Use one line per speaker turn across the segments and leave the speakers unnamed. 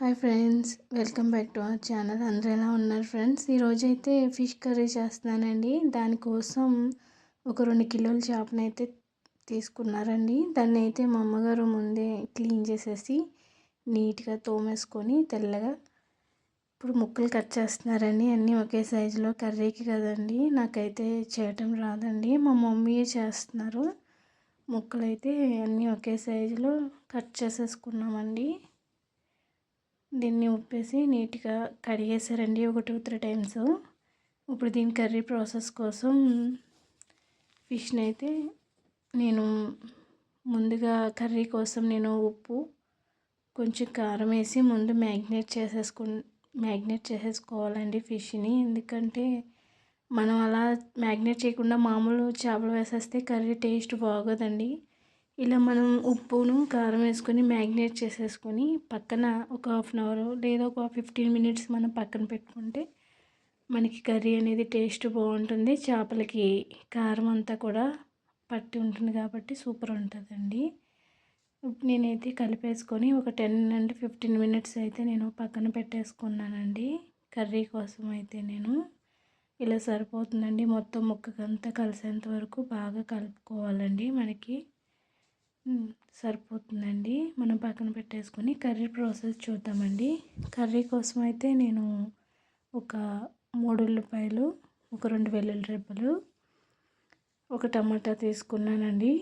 Hi friends welcome back to our channel. అందరూ ఎలా ఉన్నారు ఫ్రెండ్స్? ఈరోజు అయితే ఫిష్ కర్రీ చేస్తున్నానండి. దానికోసం ఒక రెండు కిలోల చేపను అయితే తీసుకున్నారండి. దాన్ని అయితే మా అమ్మగారు ముందే క్లీన్ చేసేసి నీట్గా తోమేసుకొని తెల్లగా ఇప్పుడు ముక్కలు కట్ చేస్తున్నారండి. అన్నీ ఒకే సైజులో కర్రీకి కదండి. నాకైతే చేయటం రాదండి. మా మమ్మీయే చేస్తున్నారు. ముక్కలు అయితే అన్నీ ఒకే సైజులో కట్ చేసేసుకున్నామండి. దీన్ని ఉప్పేసి నీట్గా కడిగేసారండి ఒక టూ త్రీ టైమ్స్. ఇప్పుడు దీని కర్రీ ప్రాసెస్ కోసం ఫిష్ని అయితే నేను ముందుగా కర్రీ కోసం నేను ఉప్పు కొంచెం కారం వేసి ముందు మ్యాగ్నేట్ చేసేసుకు మ్యాగ్నేట్ చేసేసుకోవాలండి ఫిష్ని. ఎందుకంటే మనం అలా మ్యాగ్నేట్ చేయకుండా మామూలు చేపలు వేసేస్తే కర్రీ టేస్ట్ బాగోదండి. ఇలా మనం ఉప్పును కారం వేసుకొని మ్యాగ్నేట్ చేసేసుకొని పక్కన ఒక హాఫ్ అన్ అవర్ లేదా ఒక ఫిఫ్టీన్ మినిట్స్ మనం పక్కన పెట్టుకుంటే మనకి కర్రీ అనేది టేస్ట్ బాగుంటుంది. చేపలకి కారం అంతా కూడా పట్టి ఉంటుంది కాబట్టి సూపర్ ఉంటుందండి. నేనైతే కలిపేసుకొని ఒక టెన్ అండ్ ఫిఫ్టీన్ మినిట్స్ అయితే నేను పక్కన పెట్టేసుకున్నానండి. కర్రీ కోసం అయితే నేను. ఇలా సరిపోతుందండి. మొత్తం ముక్కకంతా కలిసేంత వరకు బాగా కలుపుకోవాలండి మనకి. సరిపోతుందండి. మనం పక్కన పెట్టేసుకొని కర్రీ ప్రాసెస్ చూద్దామండి. కర్రీ కోసం అయితే నేను ఒక మూడు ఉల్లిపాయలు ఒక రెండు వెల్లుల్లి రెబ్బలు ఒక టమాటా తీసుకున్నానండి.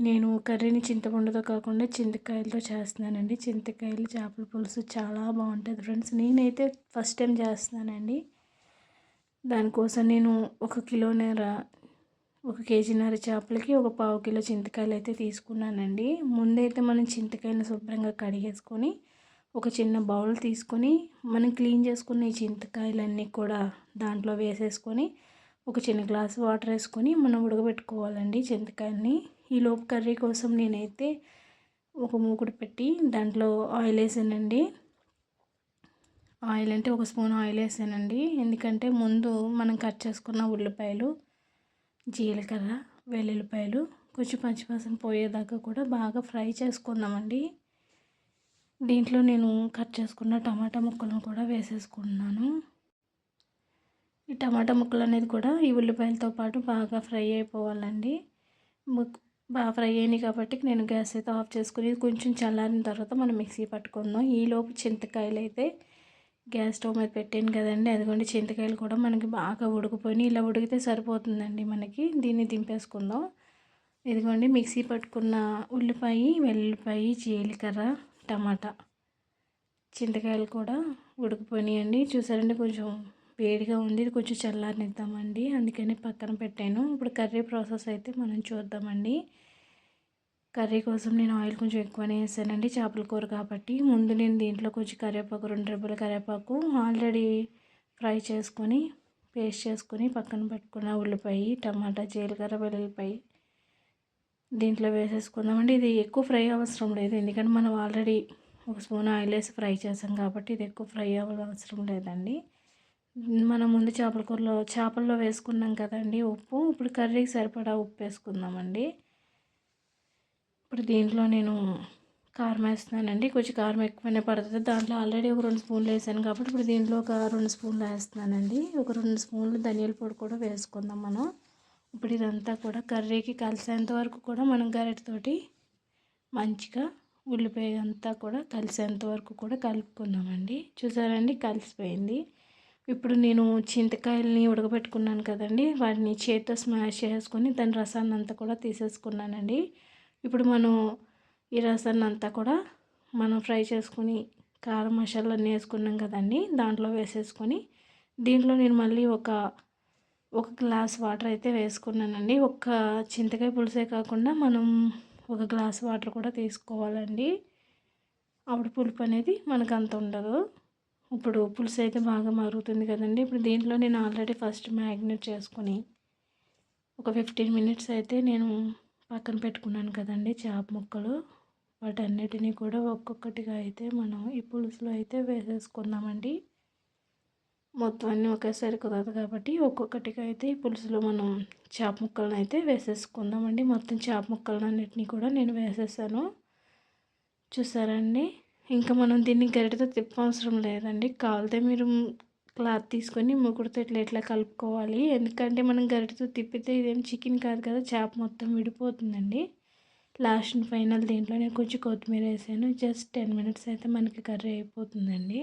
నేను కర్రీని చింతపండుతో కాకుండా చింతకాయలతో చేస్తున్నానండి. చింతకాయలు చేపల పులుసు చాలా బాగుంటుంది ఫ్రెండ్స్. నేనైతే ఫస్ట్ టైం చేస్తున్నానండి. దానికోసం నేను ఒక కిలోనేర ఒక కేజీన్నర చేపలకి ఒక పావు కిలో చింతకాయలు అయితే తీసుకున్నానండి. ముందైతే మనం చింతకాయలు శుభ్రంగా కడిగేసుకొని ఒక చిన్న బౌల్ తీసుకొని మనం క్లీన్ చేసుకున్న ఈ చింతకాయలన్నీ కూడా దాంట్లో వేసేసుకొని ఒక చిన్న గ్లాస్ వాటర్ వేసుకొని మనం ఉడకబెట్టుకోవాలండి చింతకాయలని. ఈ లోపు కర్రీ కోసం నేనైతే ఒక మూకుడు పెట్టి దాంట్లో ఆయిల్ వేసానండి. ఆయిల్ అంటే ఒక స్పూన్ ఆయిల్ వేసానండి. ఎందుకంటే ముందు మనం కట్ చేసుకున్న ఉల్లిపాయలు జీలకర్ర వెల్లుల్లిపాయలు కొంచెం పచ్చివాసన పోయేదాకా కూడా బాగా ఫ్రై చేసుకుందామండి దీంట్లో నేను కట్ చేసుకున్న టమాటా ముక్కలను కూడా వేసేసుకున్నాను. ఈ టమాటా ముక్కలు అనేది కూడా ఈ ఉల్లిపాయలతో పాటు బాగా ఫ్రై అయిపోవాలండి. బాగా ఫ్రై అయినాయి కాబట్టి నేను గ్యాస్ అయితే ఆఫ్ చేసుకుని కొంచెం చల్లారిన తర్వాత మనం మిక్సీ పట్టుకుందాం. ఈలోపు చింతకాయలు అయితే గ్యాస్ స్టవ్ మీద పెట్టాను కదండి. అదిగోండి చింతకాయలు కూడా మనకి బాగా ఉడికిపోయి ఇలా ఉడికితే సరిపోతుందండి మనకి. దీన్ని దింపేసుకుందాం. ఇదిగోండి మిక్సీ పట్టుకున్న ఉల్లిపాయ వెల్లుల్లిపాయ జీలకర్ర టమాటా చింతకాయలు కూడా ఉడికిపోయినాయండి. చూసారండి కొంచెం వేడిగా ఉంది. ఇది కొంచెం చల్లారనిద్దామండి. అందుకని పక్కన పెట్టాను. ఇప్పుడు కర్రీ ప్రాసెస్ అయితే మనం చూద్దామండి. కర్రీ కోసం నేను ఆయిల్ కొంచెం ఎక్కువనే వేసానండి చేపల కూర కాబట్టి. ముందు నేను దీంట్లో కొంచెం కరివేపాకు రెండు రెబ్బల కరివేపాకు ఆల్రెడీ ఫ్రై చేసుకొని పేస్ట్ చేసుకొని పక్కన పెట్టుకున్న ఉల్లిపాయ టమాటా జీలకర్ర వెల్లుల్లిపాయ దీంట్లో వేసేసుకుందామండి. ఇది ఎక్కువ ఫ్రై అవసరం లేదు ఎందుకంటే మనం ఆల్రెడీ ఒక స్పూన్ ఆయిల్ వేసి ఫ్రై చేసాం కాబట్టి ఇది ఎక్కువ ఫ్రై అవసరం లేదండి. మనం ముందు చేపల కూరలో చేపల్లో వేసుకున్నాం కదండి ఉప్పు ఇప్పుడు కర్రీకి సరిపడా ఉప్పు వేసుకుందామండి. ఇప్పుడు దీంట్లో నేను కారం వేస్తున్నానండి. కొంచెం కారం ఎక్కువనే పడుతుంది. దాంట్లో ఆల్రెడీ ఒక రెండు స్పూన్లు వేసాను కాబట్టి ఇప్పుడు దీంట్లో ఒక రెండు స్పూన్లు వేస్తున్నానండి. ఒక రెండు స్పూన్లు ధనియాల పొడి కూడా వేసుకుందాం మనం. ఇప్పుడు ఇదంతా కూడా కర్రీకి కలిసేంత వరకు కూడా మనం గరిటతోటి మంచిగా ఉల్లిపాయ అంతా కూడా కలిసేంత వరకు కూడా కలుపుకుందామండి. చూసారండి? కలిసిపోయింది. ఇప్పుడు నేను చింతకాయలని ఉడకబెట్టుకున్నాను కదండి. వాటిని చేతితో స్మాష్ చేసుకొని దాని రసాన్ని అంతా కూడా తీసేసుకున్నానండి. ఇప్పుడు మనం ఈ రసాన్ని అంతా కూడా మనం ఫ్రై చేసుకుని కారం మసాలా అన్నీ వేసుకున్నాం కదండి దాంట్లో వేసేసుకొని దీంట్లో నేను మళ్ళీ ఒక ఒక గ్లాస్ వాటర్ అయితే వేసుకున్నానండి. ఒక్క చింతకాయ పులుసే కాకుండా మనం ఒక గ్లాస్ వాటర్ కూడా తీసుకోవాలండి. అప్పుడు పులుపు అనేది మనకు అంత ఉండదు. ఇప్పుడు పులుసు అయితే బాగా మరుగుతుంది కదండి. ఇప్పుడు దీంట్లో నేను ఆల్రెడీ ఫస్ట్ మ్యాగ్నేట్ చేసుకొని ఒక ఫిఫ్టీన్ మినిట్స్ అయితే నేను పక్కన పెట్టుకున్నాను కదండి చేప ముక్కలు. వాటన్నిటినీ కూడా ఒక్కొక్కటిగా అయితే మనం ఈ పులుసులో అయితే వేసేసుకుందామండి. మొత్తం అన్నీ ఒకేసారి కుదరదు కాబట్టి ఒక్కొక్కటిగా అయితే ఈ పులుసులో మనం చేప ముక్కలను అయితే వేసేసుకుందామండి. మొత్తం చేప ముక్కలను అన్నిటినీ కూడా నేను వేసేసాను. చూసారండి ఇంకా మనం దీన్ని గరిటతో తిప్పవసరం లేదండి. కావాలితే మీరు క్లాత్ తీసుకొని మూకుడుతో ఇట్లా ఇట్లా కలుపుకోవాలి. ఎందుకంటే మనం గరిటతో తిప్పితే ఇదేం చికెన్ కాదు కదా చేప మొత్తం విడిపోతుందండి. లాస్ట్ ఫైనల్ దీంట్లో నేను కొంచెం కొత్తిమీర వేసాను. జస్ట్ టెన్ మినిట్స్ అయితే మనకి కర్రీ అయిపోతుందండి.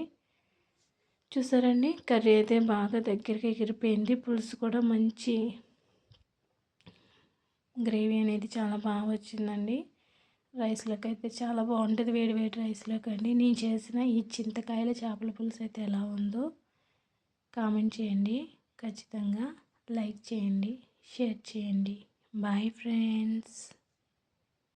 చూసారండి? కర్రీ అయితే బాగా దగ్గరికి ఎగిరిపోయింది. పులుసు కూడా మంచి గ్రేవీ అనేది చాలా బాగా వచ్చిందండి. రైస్లోకి అయితే చాలా బాగుంటుంది. వేడి వేడి రైస్లోకి అండి. నేను చేసిన ఈ చింతకాయల చేపల పులుసు అయితే ఎలా ఉందో కామెంట్ చేయండి. ఖచ్చితంగా లైక్ చేయండి షేర్ చేయండి. Bye friends.